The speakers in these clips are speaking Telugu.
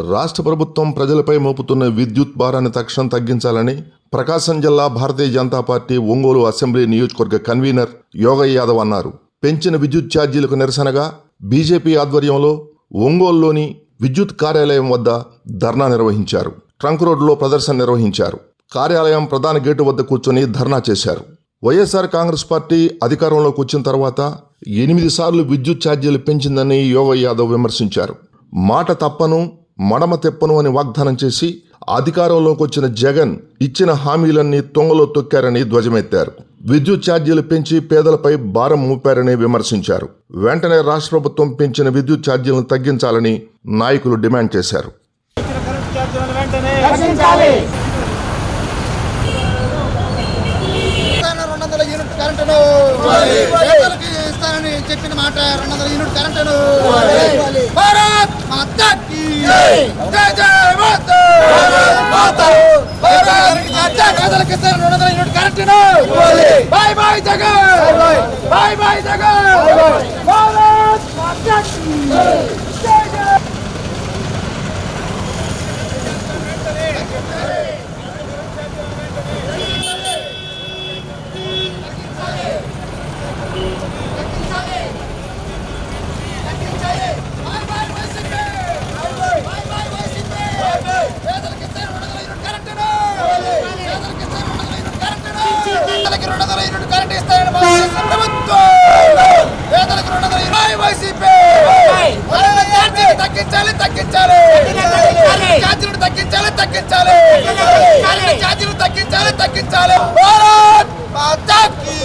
రాష్ట్ర ప్రభుత్వం ప్రజలపై మోపుతున్న విద్యుత్ భారాన్ని తక్షణం తగ్గించాలని ప్రకాశం జిల్లా భారతీయ జనతా పార్టీ ఒంగోలు అసెంబ్లీ నియోజకవర్గ కన్వీనర్ యోగయ్య యాదవ్ అన్నారు. పెంచిన విద్యుత్ ఛార్జీలకు నిరసనగా బీజేపీ ఆధ్వర్యంలో ఒంగోలులోని విద్యుత్ కార్యాలయం వద్ద ధర్నా నిర్వహించారు. ట్రంక్ రోడ్లో ప్రదర్శన నిర్వహించారు. కార్యాలయం ప్రధాన గేటు వద్ద కూర్చొని ధర్నా చేశారు. వైఎస్ఆర్ కాంగ్రెస్ పార్టీ అధికారంలోకి వచ్చిన తర్వాత ఎనిమిది సార్లు విద్యుత్ ఛార్జీలు పెంచిందని యోగ యాదవ్ విమర్శించారు. మాట తప్పను మడమ తెప్పను అని వాగ్దానం చేసి అధికారంలోకి వచ్చిన జగన్ ఇచ్చిన హామీలన్నీ తొంగలో తొక్కారని ధ్వజమెత్తారు. విద్యుత్ ఛార్జీలు పెంచి పేదలపై భారం మోపారని విమర్శించారు. వెంటనే రాష్ట్ర ప్రభుత్వం పెంచిన విద్యుత్ ఛార్జీలను తగ్గించాలని నాయకులు డిమాండ్ చేశారు. చెప్పిన మాట రెండు వందల యూనిట్ కరెంటును ಬಾಯ್ ಬಾಯ್ ಜಗನ್ ಬಾಯ್ ಬಾಯ್ ಜಗನ್ ಭಾರತ್ ಮಾತಾ ಕಿ పేదలకు రెండు వందల యూనిట్ కరెంట్ ఇస్తారని ప్రభుత్వం. పేదలకు రెండు వందల యూనిట్ వైసీపీ ఛార్జీలు తగ్గించాలి తగ్గించాలి. ఛార్జీలు తగ్గించాలి తగ్గించాలి కరెంట్ ఛార్జీలు తగ్గించాలి తగ్గించాలి భారత్ మాతాకి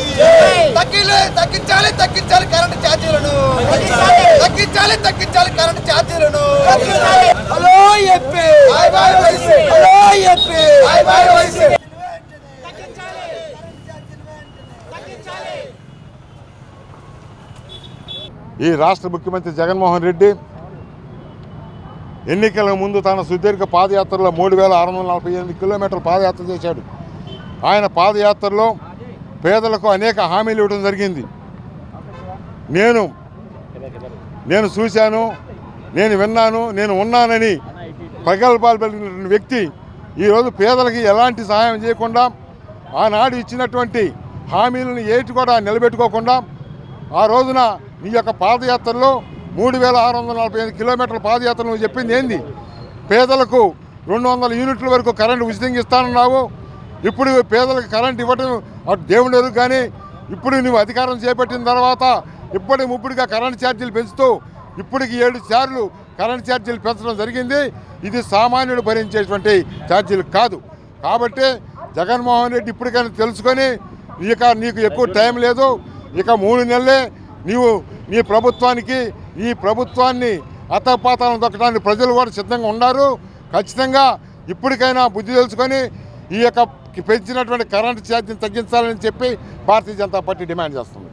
తగ్గిలే తగ్గించాలి తగ్గించాలి కరెంట్ ఛార్జీలను తగ్గించాలి తగ్గించాలి కరెంట్ ఛార్జీలను హలో చెప్పి బాయ్ బాయ్ వైసీపీ హలో చెప్పి బాయ్ బాయ్ వైసీపీ ఈ రాష్ట్ర ముఖ్యమంత్రి జగన్మోహన్ రెడ్డి ఎన్నికల ముందు తన సుదీర్ఘ పాదయాత్రలో మూడు వేల ఆరు వందల నలభై ఎనిమిది కిలోమీటర్ల పాదయాత్ర చేశాడు. ఆయన పాదయాత్రలో పేదలకు అనేక హామీలు ఇవ్వడం జరిగింది. నేను నేను చూశాను నేను విన్నాను నేను ఉన్నానని ప్రగల్భాలు పెరిగినటువంటి వ్యక్తి ఈరోజు పేదలకి ఎలాంటి సహాయం చేయకుండా ఆనాడు ఇచ్చినటువంటి హామీలను ఏటి కూడా నిలబెట్టుకోకుండా ఆ రోజున నీ యొక్క పాదయాత్రలో మూడు వేల ఆరు వందల నలభై ఐదు కిలోమీటర్ల పాదయాత్ర నువ్వు చెప్పింది ఏంది? పేదలకు రెండు వందల యూనిట్ల వరకు కరెంటు ఉచితంగా ఇస్తానన్నావు. ఇప్పుడు పేదలకు కరెంటు ఇవ్వడం అటు దేవుని ఎరుగు కానీ ఇప్పుడు నువ్వు అధికారం చేపట్టిన తర్వాత ఇప్పటి ముప్పుడుగా కరెంట్ ఛార్జీలు పెంచుతూ ఇప్పటికి ఏడు సార్లు కరెంట్ ఛార్జీలు పెంచడం జరిగింది. ఇది సామాన్యుడు భరించేటువంటి ఛార్జీలు కాదు. కాబట్టి జగన్మోహన్ రెడ్డి ఇప్పటికైనా తెలుసుకొని ఇక నీకు ఎక్కువ టైం లేదు. ఇక మూడు నెలలే నీవు నీ ప్రభుత్వానికి ఈ ప్రభుత్వాన్ని అతపాతాలను దొక్కడానికి ప్రజలు కూడా సిద్ధంగా ఉన్నారు. ఖచ్చితంగా ఇప్పటికైనా బుద్ధి తెలుసుకొని ఈ యొక్క పెంచినటువంటి కరెంటు ఛార్జీని తగ్గించాలని చెప్పి భారతీయ జనతా పార్టీ డిమాండ్ చేస్తుంది.